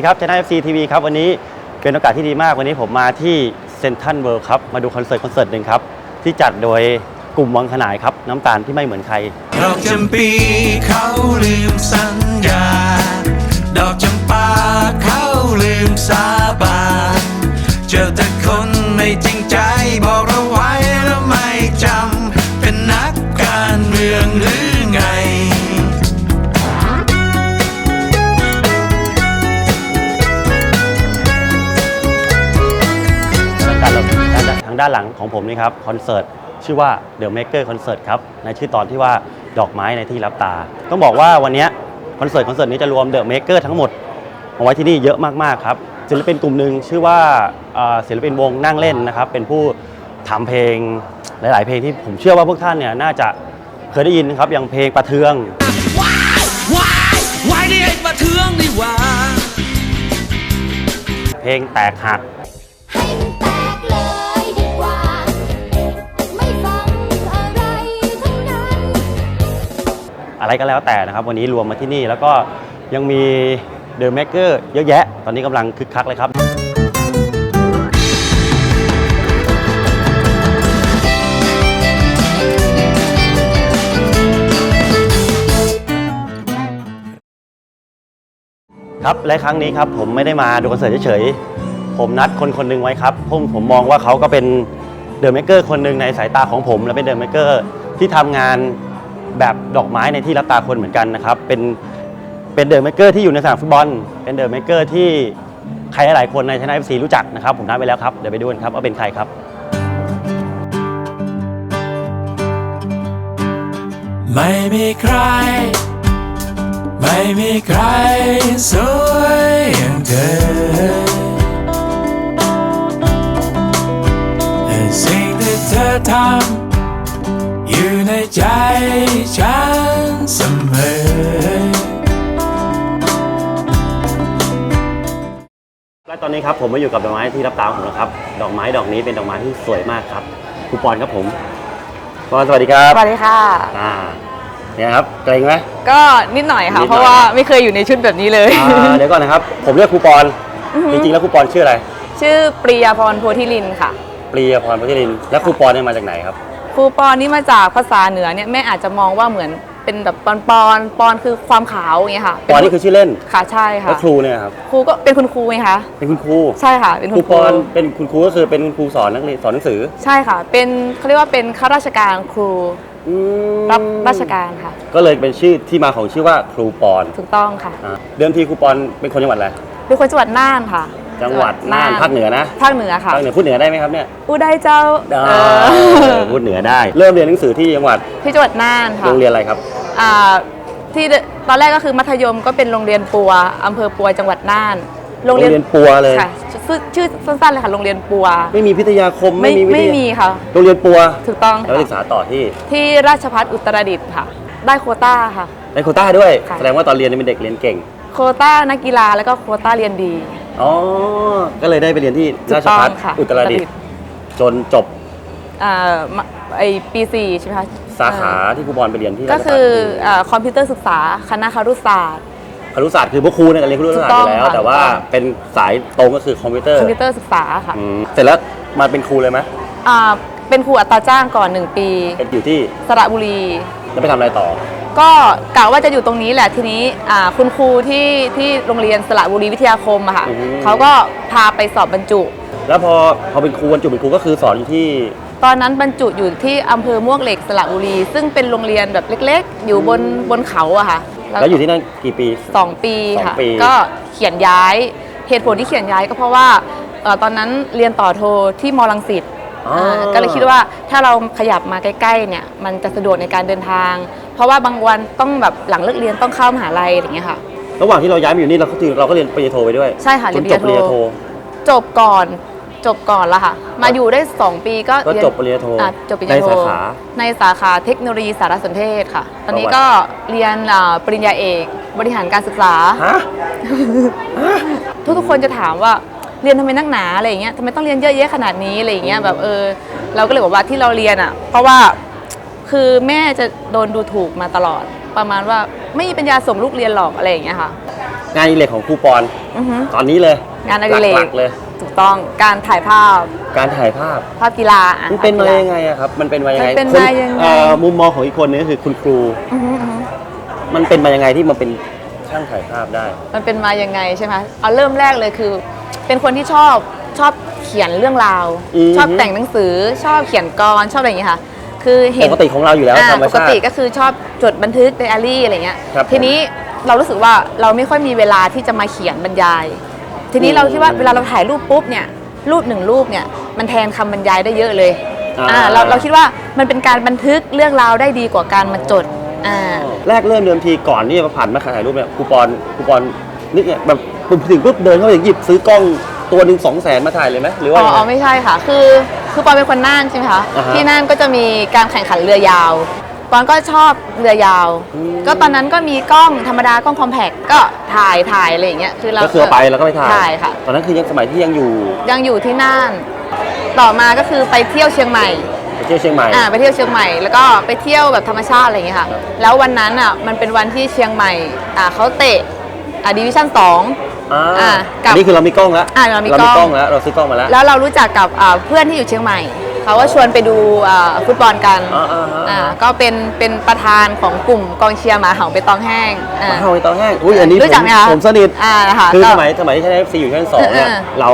วัสดีครับชนะ FC TV ครับวันนี้เป็นโอกาสที่ดีมากวันนี้ผมมาที่เซนทันเวิลด์ครับมาดูคอนเสิร์ตคอนเสิร์ตหนึ่งครับ ที่จัดโดยกลุ่มวังขนายครับ น้ำตาลที่ไม่เหมือนใคร ดอกจำปีเขาลืมสัญญา ดอกจำปาเขาลืมสาบานเจอแต่คนไม่จริงใจบอกเรา ด้านหลังของผมนี่ครับคอนเสิร์ตชื่อว่า The Maker Concert ครับในชื่อตอนที่ว่าดอกไม้ในที่รับตา ต้องบอกว่าวันเนี้ยคอนเสิร์ตคอนเสิร์ตนี้จะรวม The Maker ทั้งหมดเอาไว้ที่นี่เยอะมากๆครับศิลปินกลุ่มหนึ่งชื่อว่าเอ่อศิลปินวงนั่งเล่นนะครับเป็นผู้ทำเพลงหลาย ๆ เพลงที่ผมเชื่อว่าพวกท่านเนี่ยน่าจะเคยได้ยินนะครับอย่างเพลงประเทืองว้ายว้ายว้ายนี่ไอ้ประเทืองนี่หว่าเพลงแตกหัก อะไรก็แล้วแต่นะครับ วันนี้รวมมาที่นี่แล้วก็ยังมีเดอะแม k เกอร์เยอะแยะ ตอนนี้กำลังคึกคักเลยครับครับและครั้งนี้ครับผมไม่ได้มาดูคอนเสิร์ตเฉยๆ ผมนัดคนคนหนึ่งไว้ครับผมผมมองว่าเขาก็เป็นเดอะแม k เกอร์คนหนึ่งในสายตาของผม และเป็นเดอะแม k เกอร์ที่ทำงาน แบบดอกไม้ในที่รับตาคนเหมือนกันนะครับ เป็นเป็นเดอะแมเกอร์ที่อยู่ในสนามฟุตบอล เป็นเดอะแมเกอร์ที่ใครหลายคนในชนะเอฟซีรู้จักนะครับ ผมนัดไปแล้วครับ เดี๋ยวไปดูกันครับว่าเป็นใครครับ ไม่มีใคร ไม่มีใครสวยอย่างเธอแต่สิ่งที่เธอทำ ตอนนี้ครับผมมาอยู่กับดอกไม้ที่รับตาของผมนะครับ ดอกไม้ดอกนี้เป็นดอกไม้ที่สวยมากครับครูปอนครับผมปอนสวัสดีครับสวัสดีค่ะ อ่าเนี่ยครับเกรงไหม ก็นิดหน่อยค่ะ นิดหน่อย เพราะว่าไม่เคยอยู่ในชุดแบบนี้เลย อ่า เดี๋ยวก่อนนะครับ ผมเรียกครูปอนจริงๆแล้วครูปอนชื่ออะไรชื่อปรียาพรโพธิลินค่ะ ปรียพรพัชรินทร์แล้วครูปอนเนี่ยมาจากไหนครับ ครูปอนนี่มาจากภาษาเหนือเนี่ยแม่อาจจะมองว่าเหมือน เป็นแบบปอนปอนปอนคือความขาวอย่างเงี้ยค่ะปอนนี่คือชื่อเล่นค่ะใช่ค่ะแล้วครูเนี่ยครับครูก็เป็นคุณครูไงคะเป็นคุณครูใช่ค่ะ เป็นคคุรูณปอนเป็นคุณครูก็คือเป็นคุณครูสอนนักเรียนสอนหนังสือใช่ค่ะ เป็นเขาเรียกว่าเป็นข้าราชการครูอืมรับราชการค่ะ ก็เลยเป็นชื่อที่มาของชื่อว่าครูปอนถูกต้องค่ะอ่าเดิมทีครูปอนเป็นคนจังหวัดอะไรเป็นคนจังหวัดน่านค่ะ จังหวัดน่านภาคเหนือนะภาคเหนือค่ะภาคเหนือพูดเหนือได้ไหมครับเนี่ยอุได้เจ้าอ่าเออพูดเหนือได้ เริ่มเรียนหนังสือที่จังหวัดที่จังหวัดน่านค่ะโรงเรียนอะไรครับอ่าที่เดตอนแรกก็คือมัธยมก็เป็นโรงเรียนปัวอำเภอปัวจังหวัดน่านโรงเรียนปัวเลยค่ะชื่อชื่อสั้นๆเลยค่ะโรงเรียนปัว ไม่มีพิทยาคมไม่ไม่มีวิทไม่ยามีค่ะโรงเรียนปัวถูกต้องแล้วค่ะศึกษาต่อที่ ที่ราชพัฒอุตรดิตถ์ค่ะ ได้โควต้าค่ะได้โควต้าด้วยค่ะแสดงว่าตอนเรียนนี่เป็นเด็กเรียนเก่ง โควต้านักกีฬาแล้วก็โควต้าเรียนดี อ๋อ ก็เลยได้ไปเรียนที่ถูกราชต้องภัฏค่ะอุตรดิตถ์จนจบอ่ามาไอปีสี่ใช่ไหมคะสาขาที่ครูบอลไปเรียนที่ก็ราชภัฏคืออ่าคอมพิวเตอร์ศึกษาคณะครุศาสตร์ ครุศาสตร์คือพวกครูเนี่ยเรียนครุศาสตร์ถูอกต้องยู่แล้วค่ะ แต่ว่าถูกต้องเป็นสายตรงก็คือคอมพิวเตอร์คอมพิวเตอร์ศึกษาค่ะอืมเสร็จแล้วมาเป็นครูเลยไหมอ่าเป็นครูอัตราจ้างก่อนหนึ่งปี เป็นอยู่ที่สระบุรี แล้วไปทำอะไรต่อ ก็กะว่าจะอยู่ตรงนี้แหละทีนี้อ่าคุณครูที่ที่โรงเรียนสระบุรีวิทยาคมอะค่ะอืม เขาก็พาไปสอบบรรจุ แล้วพอพอเป็นครูบรรจุเป็นครูก็คือสอนอยู่ที่ ตอนนั้นบรรจุอยู่ที่อำเภอมวกเหล็กสระบุรี ซึ่งเป็นโรงเรียนแบบเล็ก ๆ อยู่บนบนเขาอะค่ะแล้วอยู่ที่นั่นกี่ปี สองปีค่ะสองปี ก็เขียนย้ายเหตุผลที่เขียนย้ายก็เพราะว่าเอ่อตอนนั้นเรียนต่อโทที่มอลังสิต อ๋ออ่าก็เลยคิดว่าถ้าเราขยับมาใกล้ๆเนี่ยมันจะสะดวกในการเดินทาง เพราะว่าบางวันต้องแบบหลังเลิกเรียนต้องเข้ามหาลัยอย่างเงี้ยค่ะ ระหว่างที่เราย้ายมาอยู่นี่เราก็คือเราก็เรียนปริญญาโทไปด้วยใช่ค่ะจนเรียนจปริญญาบปริญญาโทโท จบก่อนจบก่อนละค่ะ มาอยู่ได้ 2 ปีก็ก็เรียนจบปริญญาโทอะจบปริญญาโทในสาขาในสาขาเทคโนโลยีสารสนเทศค่ะ ตอนนี้ประวัติก็เรียนอ่าปริญญาเอกบริหารการศึกษาฮะทุกๆคนจะถามว่า เรียนทำไมนักหนาอะไรอย่างเงี้ยทำไมต้องเรียนเยอะแยะขนาดนี้อะไรอย่างเงี้ยแบบเออเราก็เลยบอกว่าที่เราเรียนอะ เพราะว่าคือแม่จะโดนดูถูกมาตลอด ประมาณว่าไม่มีปัญญาส่งลูกเรียนหรอกอะไรอย่างเงี้ยค่ะงานอดิเรกของครูปอนอือฮึ ตอนนี้เลยงานอดิเรหลักกๆเลย ถูกต้องการถ่ายภาพการถ่ายภาพ ภาพกีฬาอะมันเป็นมาภพกีฬ ยังไงอะครับ มันเป็นมายังไงมันเป็นคมายังไงเอ่อมุมมองของอีกคนนึงก็คือคุณครู อือฮึอือฮึ มันเป็นมายังไงที่มันเป็นช่างถ่ายภาพได้ มันเป็นมายังไงใช่ไหมเอาเริ่มแรกเลยคือ เป็นคนที่ชอบชอบเขียนเรื่องราว อืม ชอบแต่งหนังสือ ชอบเขียนกรชอบอะไรอย่างเงี้ยค่ะ คือเห็ปน กติของเราอยู่แล้วอ่าธรรมปกชาติ ติก็คือชอบจดบันทึกไดอารี่อะไรเงี้ย ครับทีนี้เรารู้สึกว่าเราไม่ค่อยมีเวลาที่จะมาเขียนบรรยาย ทีนี้อืมเราคิดว่าเวลาเราถ่ายรูปปุ๊บเนี่ยรูปหนึ่งรูปเนี่ยมันแทนคำบรรยายได้เยอะเลยอ่า อ่าเราเราคิดว่ามันเป็นการบันทึกเรื่องราวได้ดีกว่าการมาจดอ่า แรกเริ่มเดิมทีก่อนที่จะมาผ่านมาถ่ายรูปเนี่ยครูปอนครูปอน นึกเนี่ยแบบถึงปุ๊บเดินเข้าไปหยิบซื้อกล้องตัวหนึ่งสองแสนมาถ่ายเลยไหมหรืออ๋ว่าอยังไงอ๋อไม่ใช่ค่ะ คือคือปอนเป็นคนน่านใช่ไหมคะอ่าฮะที่น่านก็จะมีการแข่งขันเรือยาวปอนก็ชอบเรือยาวอืมก็ตอนนั้นก็มีกล้องธรรมดากล้องคอมแพคก็ถ่ายถ่ายอะไรอย่างเงี้ยคือเราก็คือเอาไปแล้วก็ไปถ่ายถ่ายค่ะตอนนั้นคือยังสมัยที่ยังอยู่ ยังอยู่ที่น่าน ต่อมาก็คือไปเที่ยวเชียงใหม่ไปเที่ยวเชียงใหม่อ่าไปเที่ยวเชียงใหม่แล้วก็ไปเที่ยวแบบธรรมชาติอะไรอย่างเงี้ยค่ะครับแล้ววันนั้นอะมันเป็นวันที่เชียงใหม่อ่าเขาเตะ อ่าดิวิชั่นสอง อ่าอ่ากับ อันนี้คือเรามีกล้องแล้วอ่าเรามีเรากล้มีองกล้องแล้ว เราซื้อกล้องมาแล้ว แล้วเรารู้จักกับอ่าเพื่อนที่อยู่เชียงใหม่ เขาก็ชวนไปดูอ่าฟุตบอลกันอ่าอ่าอ่าอ่าก็เป็นเป็นประธานของกลุ่มกองเชียร์หมาเห่าไปตองแห้งอ่ามาเข้าไปตอนแห้งอุ้ยอันนี้รู้จักผมไหมคะผมสนิทอ่านะคะคือก็สมัยสมัยที่ใช้เอฟซีอยู่ชั้นสองเนี่ยเออเรา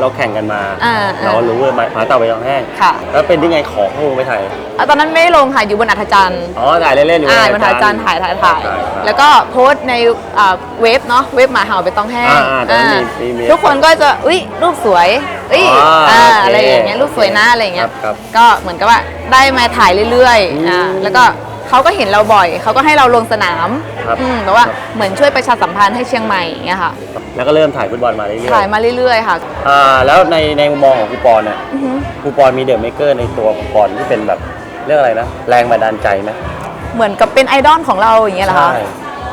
เราแข่งกันมาอ่าเรารู้ว่าหมาเต่าไปตอนแห้งค่ะแล้วเป็นที่ไงขอเข้าไปถ่ายอ่าตอนนั้นไม่ได้ลงค่ะอยู่บนอัธจันทร์อ๋อถ่ายเล่นๆอยู่อ่าในบนอัธจันทร์ถ่ายถ่ายถ่ายครับแล้วก็โพสต์ในอ่าเว็บเนาะเว็บหมาเห่าไปตองแห้งอ่าอ่าตอนนั้นมีอ่ามีมีทุกคนก็จะอุ้ยรูปสวยอุ้ยอ๋ออ่อ่าโอเคอะไรอย่างเงี้ยรูปสวยนะอะไรอย่างเงี้ยครับก็เหมือนกับว่าได้มาถ่ายเรื่อยอืมๆอ่าแล้วก็เขาก็เห็นเราบ่อยเขาก็ให้เราลงสนามครับอืมแบบว่าครับ เหมือนช่วยประชาสัมพันธ์ให้เชียงใหม่อย่างเงี้ยค่ะแล้วก็เริ่มถ่ายฟุตบอลมาเรื่อยถ่ายมาเรื่อยๆค่ะ ๆอ่าแล้วในในมุมมองของครูปอนเนี่ยอือฮึครูปอนมีเดอะเมเกอร์ในตัวครูปอนที่เป็นแบบเรื่องอะไรนะแรงบันดาลใจไหม เหมือนกับเป็นไอดอลของเราอย่างเงี้ยเหรอคะใช่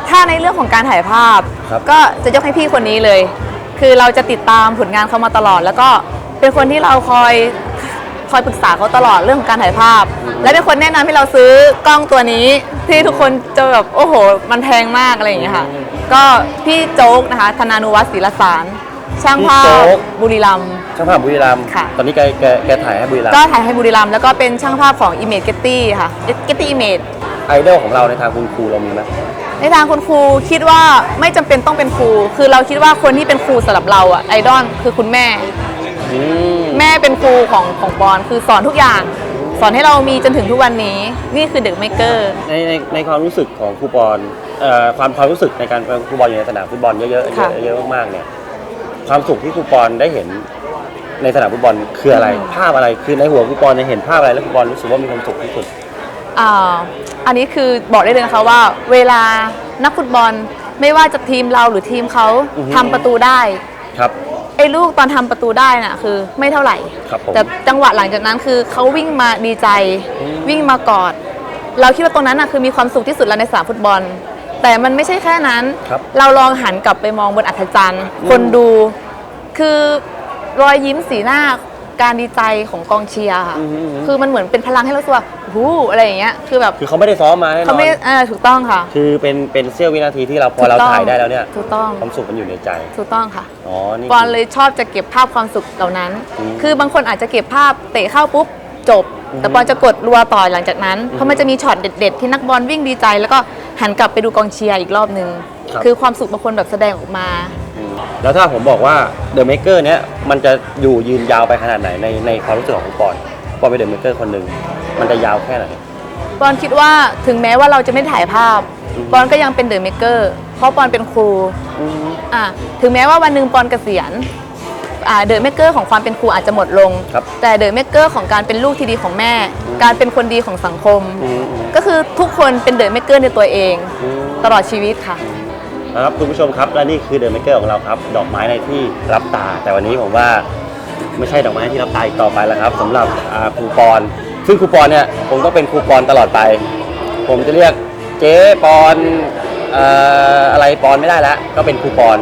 ถ้าในเรื่องของการถ่ายภาพ ครับก็จะยกให้พี่คนนี้เลย คือเราจะติดตามผลงานเขามาตลอด แล้วก็เป็นคนที่เราคอยคอยปรึกษาเขาตลอดเรื่องของการถ่ายภาพ และเป็นคนแนะนำให้เราซื้อกล้องตัวนี้ ที่ทุกคนจะแบบโอ้โห มันแพงมากอะไรอย่างเงี้ยค่ะ ก็พี่โจ๊กนะคะธนานุวัฒน์ศิลสาร ช่างภาพี่โจ๊พกบุรีรัมย์ ช่างภาพบุรีรัมย์ค่ะ ตอนนี้แกแกแกถ่ายให้บุรีรัมก็ย์ถ่ายให้บุรีรัมย์แล้วก็เป็นช่างภาพของ Image Getty ค่ะ Getty Image ไอดอลของเราในทางคุณครูเรามีไหม ในทางคุณครูคิดว่าไม่จำเป็นต้องเป็นครู คือเราคิดว่าคนที่เป็นครูสำหรับเราอะไอดอลคือคุณแม่ อืมแม่เป็นครูของของบอลคือสอนทุกอย่าง สอนให้เรามีจนถึงทุกวันนี้ นี่คือเด็กเมเกอร์ ในในในความรู้สึกของครูปอนเอ่อความความรู้สึกในการเป็นครูบอลอยู่ในสนามฟุตบอลเยอะๆเยอะค่ะเยอะมากๆเนี่ยความสุขที่ครูปอนได้เห็นในสนามฟุตบอลคืออะไร ภาพอะไรคือในหัวครูปอนเนี่ยเห็นภาพอะไรแล้วครูปอนรู้สึกว่ามีความสุขที่สุด อ่าอันนี้คือบอกได้เลยนะคะว่า เวลานักฟุตบอลไม่ว่าจะทีมเราหรือทีมเขาอือฮึ ทำประตูได้ ครับ ไอ้ลูกตอนทำประตูได้น่ะคือไม่เท่าไหร่ ครับผมแต่จังหวะหลังจากนั้นคือเขาวิ่งมาดีใจ อืม วิ่งมากอด เราคิดว่าตรงนั้นน่ะคือมีความสุขที่สุดแล้วในสนามฟุตบอล แต่มันไม่ใช่แค่นั้น ครับเราลองหันกลับไปมองบนอัธจันทร์ อืม คนดู คือรอยยิ้มสีหน้าการดีใจของกองเชียร์ค่ะอืมคือมันเหมือนเป็นพลังให้เรารู้สึกว่า หูอะไรอย่างเงี้ยคือแบบคือเขาไม่ได้ซ้อมมาแน่นเขาอนไม่เออถูกต้องค่ะ คือเป็นเป็นเสี้ยววินาทีที่เราพอเราถูกต้องถ่ายได้แล้วเนี่ยถูกต้อง ความสุขมันอยู่ในใจถูกต้องค่ะ อ๋อนี่ปอนเลยชอบจะเก็บภาพความสุขเหล่านั้น อืมคือบางคนอาจจะเก็บภาพเตะเข้าปุ๊บจบ อืมแต่ปอนจะกดรัวต่อหลังจากนั้น เพราะมันจะมีช็อตเด็ด ๆ ที่นักบอลวิ่งดีใจ แล้วก็หันกลับไปดูกองเชียร์อีกรอบนึง ครับ คือความสุขบางคนแบบแสดงออกมาอืมแล้วถ้าผมบอกว่าเดอะเมเกอร์เนี้ยมันจะอยู่ยืนยาวไปขนาดไหนในในความรู้สึกของครูปอนปอนเป็นเดอะเมเกอร์คนหนึ่ง มันจะยาวแค่ไหน ปอนคิดว่าถึงแม้ว่าเราจะไม่ถ่ายภาพ อืม ปอนก็ยังเป็นเดอะเมเกอร์เพราะปอนเป็นครูอืมอะถึงแม้ว่าวันหนึ่งปอนเกษียณเดอะเมเกอร์ของความเป็นครูอาจจะหมดลง ครับ แต่เดอะเมเกอร์ของการเป็นลูกที่ดีของแม่การเป็นคนดีของสังคม อืมอืม ก็คือทุกคนเป็นเดอะเมเกอร์ในตัวเอง อืม ตลอดชีวิตค่ะ นะครับคุณผู้ชมครับและนี่คือเดอะเมเกอร์ของเราครับ ดอกไม้ในที่รับตา แต่วันนี้ผมว่าไม่ใช่ดอกไม้ที่รับตาอีกต่อไปแล้วครับสำหรับอ่าครูปอน ซึ่งครูปอนเนี่ยผมก็เป็นครูปอนตลอดไป ผมจะเรียกเจ๊ปอนออะไรปอนไม่ได้ละก็เป็นครูปอน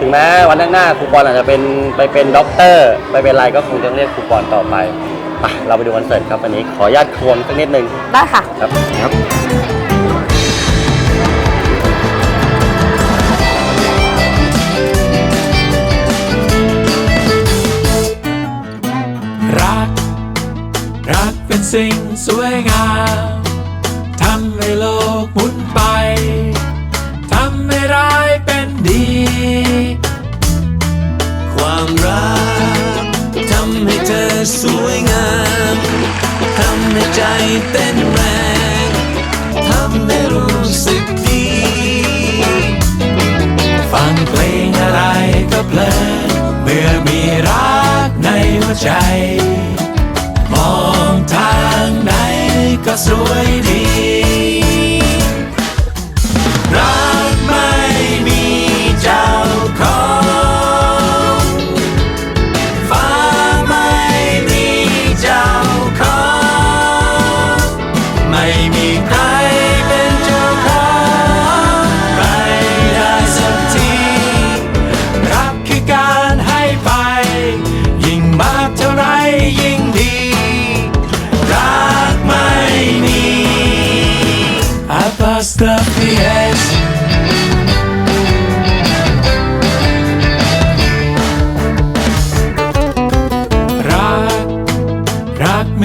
ถึงแม้วันหน้าครูปอนอาจจะเป็นไปเป็นด็อกเตอร์ ไปเป็นอะไรก็คงจะเรียกครูปอนต่อไปป่ะเราไปดูคอนเสิร์ตครับวันนี้ขอญาตโคลนสักนิดนึงได้ค่ะ ครับครับรัก รัก สิ่งสวยงามทำให้โลกหมุนไปทำให้ร้ายเป็นดี ความรักทำให้เธอสวยงามทำให้ใจเต้นแรงทำให้รู้สึกดี ฟังเพลงอะไรก็เพลินเมื่อมีรักในหัวใจ มองางไหนก็สวยดี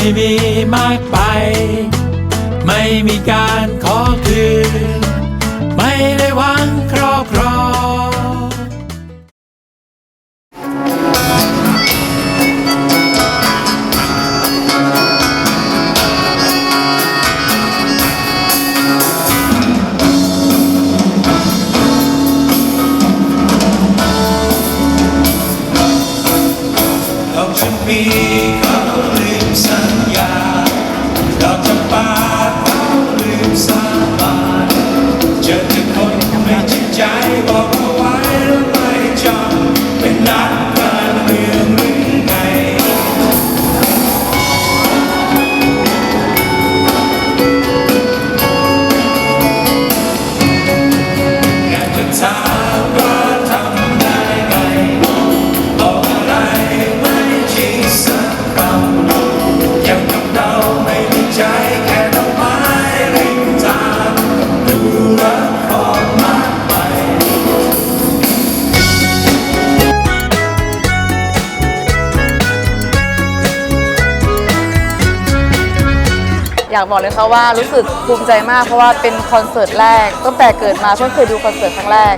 ไม่มีมากไป ไม่มีการขอ บอกเลยค่ะว่ารู้สึกภูมิใจมากเพราะว่าเป็นคอนเสิร์ตแรกตั้งแต่เกิดมาเพิ่งเคยดูคอนเสิร์ตครั้งแรก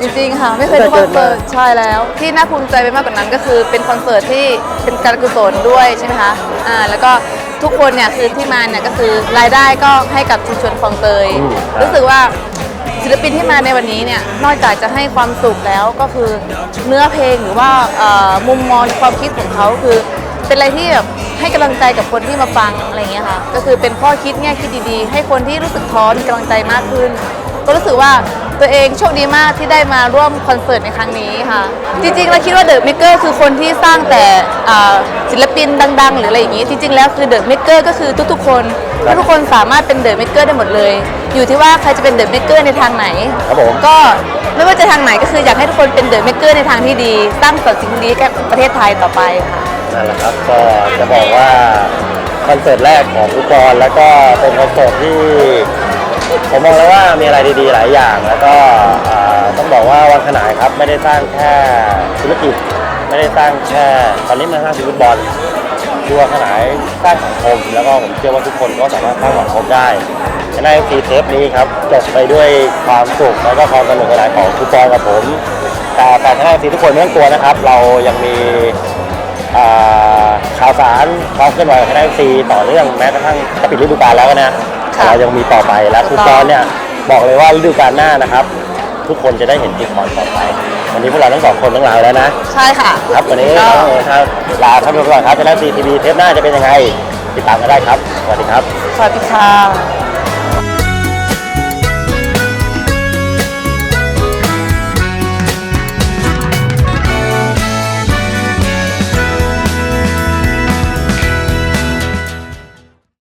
จริงๆค่ะไม่เคยดูคอนเสิร์ตใช่แล้ว ที่น่าภูมิใจไปมากกว่านั้นก็คือเป็นคอนเสิร์ตที่เป็นการกุศลด้วยใช่ไหมคะอ่าแล้วก็ทุกคนเนี่ยคือที่มาเนี่ยก็คือรายได้ก็ให้กับชุมชนคลองเตยอืมครับรู้สึกว่าศิลปินที่มาในวันนี้เนี่ยนอกจากจะให้ความสุขแล้วก็คือเนื้อเพลงหรือว่าเอ่อมุมมองความคิดของเขาคือ เป็นอะไรที่แบบให้กำลังใจกับคนที่มาฟังอะไรอย่างเงี้ยค่ะ ก็คือเป็นข้อคิดแง่คิดดีๆ ให้คนที่รู้สึกท้อมีกำลังใจมากขึ้น ก็รู้สึกว่าตัวเองโชคดีมากที่ได้มาร่วมคอนเสิร์ตในครั้งนี้ค่ะ จริงๆเราคิดว่าเดอะ m ม k เกอร์คือคนที่สร้างแต่อ่าศิลปินดัง ๆ หรืออะไรอย่างงี้ จริง ๆ แล้วคือเดอะ m ม k เกอร์ก็คือทุกๆ คนทุกๆคนสามารถเป็นเดอะ m ม k เกอร์ได้หมดเลย อยู่ที่ว่าใครจะเป็นเดอะ m ม k เกอร์ในทางไหนครับผมก็ไม่ว่าจะทางไหนก็คืออยากให้ทุกคนเป็นเดอะ m ม k เกอร์ในทางที่ดี สร้างสรรค์สิ่งดีให้กับประเทศไทยต่อไปค่ะ นั่นแหละครับก็จะบอกว่าคอนเสิร์ตแรกของฟุตบอลแล้วก็เป็นคอนเสิร์ตที่ผมมองแล้วว่ามีอะไรดีๆ หลายอย่าง แล้วก็อ่าต้องบอกว่าวันขนายครับไม่ได้สร้างแค่ธุรกิจ ไม่ได้สร้างแค่ตอนนี้มันสร้างฟุตบอลคือวันขนายสร้างสังคม แล้วก็ผมเชื่อว่าทุกคนก็สามารถสร้างสังคมได้ในซีเทปนี้ครับจบไปด้วยความสุขแล้วก็ความสนุกสนานของฟุตบอลกับผม แต่แต่ทั้งซีทุกคนไม่ต้องกลัวนะครับ เรายังมี ข่าวสารความเคลื่อนไหวของคณะซีต่อเนื่องแม้กระทั่งจะปิดฤดูกาลแล้วนะค่ะเรายังมีต่อไปและถูฟุกตต้องบอลเนี่ยบอกเลยว่าฤดูกาลหน้านะครับ ทุกคนจะได้เห็นทีมบอลต่อไป วันนี้พวกเราทั้งสองคนต้องลาแล้วนะ ใช่ค่ะ ครับวันนี้ก็เราครับลาท่านผู้ชมก่อนครับคณะซีทีวีเทปหน้าจะเป็นยังไงติดตามกันได้ครับ สวัสดีครับ สวัสดีค่ะ